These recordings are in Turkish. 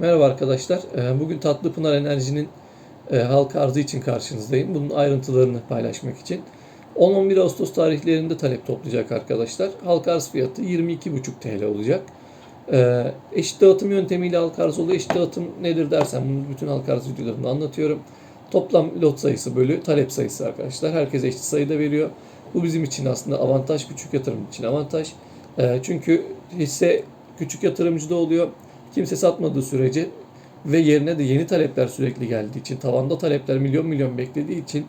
Merhaba arkadaşlar. Ee, Bugün Tatlı Pınar Enerji'nin e, halka arzı için karşınızdayım. Bunun ayrıntılarını paylaşmak için. 10-11 Ağustos tarihlerinde talep toplayacak arkadaşlar. Halka arz fiyatı 22,5 TL olacak. Ee, Eşit dağıtım yöntemiyle halka arz oluyor. Eşit dağıtım nedir dersen bunu bütün halka arz videolarında anlatıyorum. Toplam lot sayısı bölü talep sayısı arkadaşlar. Herkese eşit sayıda veriyor. Bu bizim için aslında avantaj, küçük yatırım için avantaj. Ee, Çünkü hisse küçük yatırımcıda oluyor. Kimse satmadığı sürece ve yerine de yeni talepler sürekli geldiği için, tavanda talepler milyon milyon beklediği için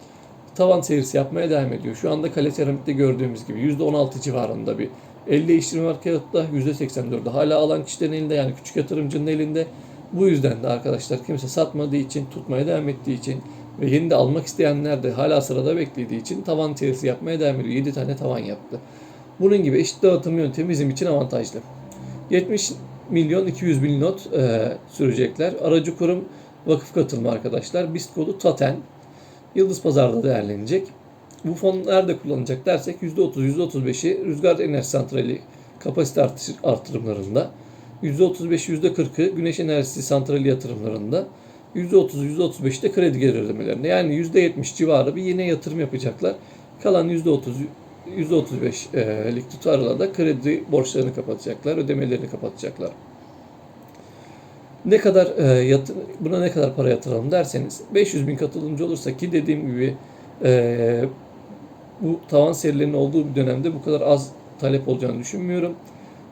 tavan serisi yapmaya devam ediyor. Şu anda kale seramikte gördüğümüz gibi %16 civarında bir el değiştirme var kağıtta %84'de. Hala alan kişilerin elinde yani küçük yatırımcının elinde. Bu yüzden de arkadaşlar kimse satmadığı için, tutmaya devam ettiği için ve yeni de almak isteyenler de hala sırada beklediği için tavan serisi yapmaya devam ediyor. 7 tane tavan yaptı. Bunun gibi eşit dağıtım yöntemi bizim için avantajlı. 70 milyon 200 bin not e, sürecekler. Aracı kurum vakıf katılımı arkadaşlar. BIST kodu TATEN. Yıldız Pazar'da değerlenecek. Bu fon nerede kullanılacak dersek %30, %35'i rüzgar enerji santrali kapasite artırımlarında. %35, %40'ı güneş enerjisi santrali yatırımlarında. %30, %35 de kredi ödemelerinde. Yani %70 civarı bir yine yatırım yapacaklar. Kalan %30, %35'lik tutarla da kredi borçlarını kapatacaklar, ödemelerini kapatacaklar. Ne kadar e, buna ne kadar para yatıralım derseniz 500 bin katılımcı olursa ki dediğim gibi e, bu tavan serilerinin olduğu bir dönemde bu kadar az talep olacağını düşünmüyorum.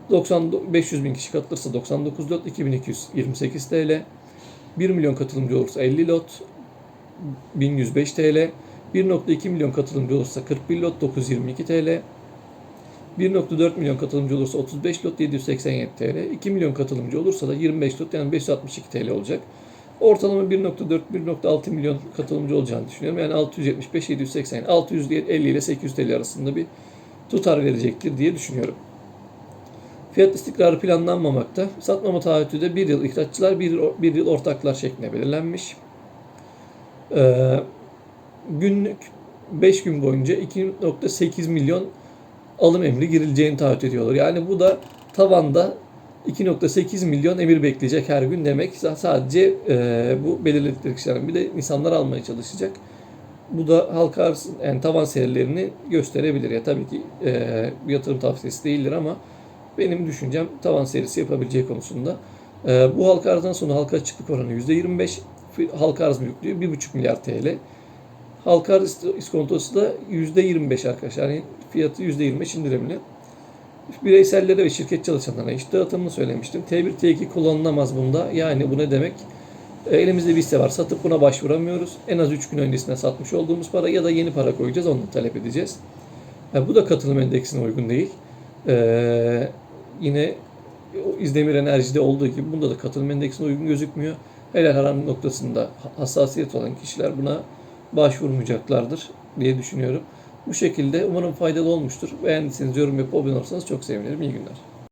90 500 bin kişi katılırsa 99 lot 2228 TL. 1 milyon katılımcı olursa 50 lot 1105 TL. 1.2 milyon katılımcı olursa 41 lot 922 TL. 1.4 milyon katılımcı olursa 35 lot 787 TL. 2 milyon katılımcı olursa da 25 lot yani 562 TL olacak. Ortalama 1.4-1.6 milyon katılımcı olacağını düşünüyorum. Yani 675 780 650 ile 800 TL arasında bir tutar verecektir diye düşünüyorum. Fiyat istikrarı planlanmamakta. Satmama taahhütü de 1 yıl ihraççılar, 1 yıl, 1 yıl ortaklar şeklinde belirlenmiş. Ee, günlük 5 gün boyunca 2.8 milyon alım emri girileceğini taahhüt ediyorlar. Yani bu da tavanda 2.8 milyon emir bekleyecek her gün demek. Sadece e, bu belirledikleri kişilerin bir de insanlar almaya çalışacak. Bu da halka arz yani tavan serilerini gösterebilir. Ya tabii ki e, yatırım tavsiyesi değildir ama benim düşüncem tavan serisi yapabileceği konusunda. E, bu halka arzdan sonra halka açıklık oranı %25, halka arz büyüklüğü 1,5 milyar TL. Halka arz iskontosu da %25 arkadaşlar. Yani fiyatı %25 indirimli. Bireysellere ve şirket çalışanlarına iş dağıtımını söylemiştim. T1, T2 kullanılamaz bunda. Yani bu ne demek? E, Elimizde bir hisse var. Satıp buna başvuramıyoruz. En az 3 gün öncesinde satmış olduğumuz para ya da yeni para koyacağız. Onu talep edeceğiz. Yani bu da katılım endeksine uygun değil. Ee, yine İzdemir Enerji'de olduğu gibi bunda da katılım endeksine uygun gözükmüyor. Helal haram noktasında hassasiyet olan kişiler buna başvurmayacaklardır diye düşünüyorum. Bu şekilde umarım faydalı olmuştur. Beğendiyseniz yorum yapıp abone olursanız çok sevinirim. İyi günler.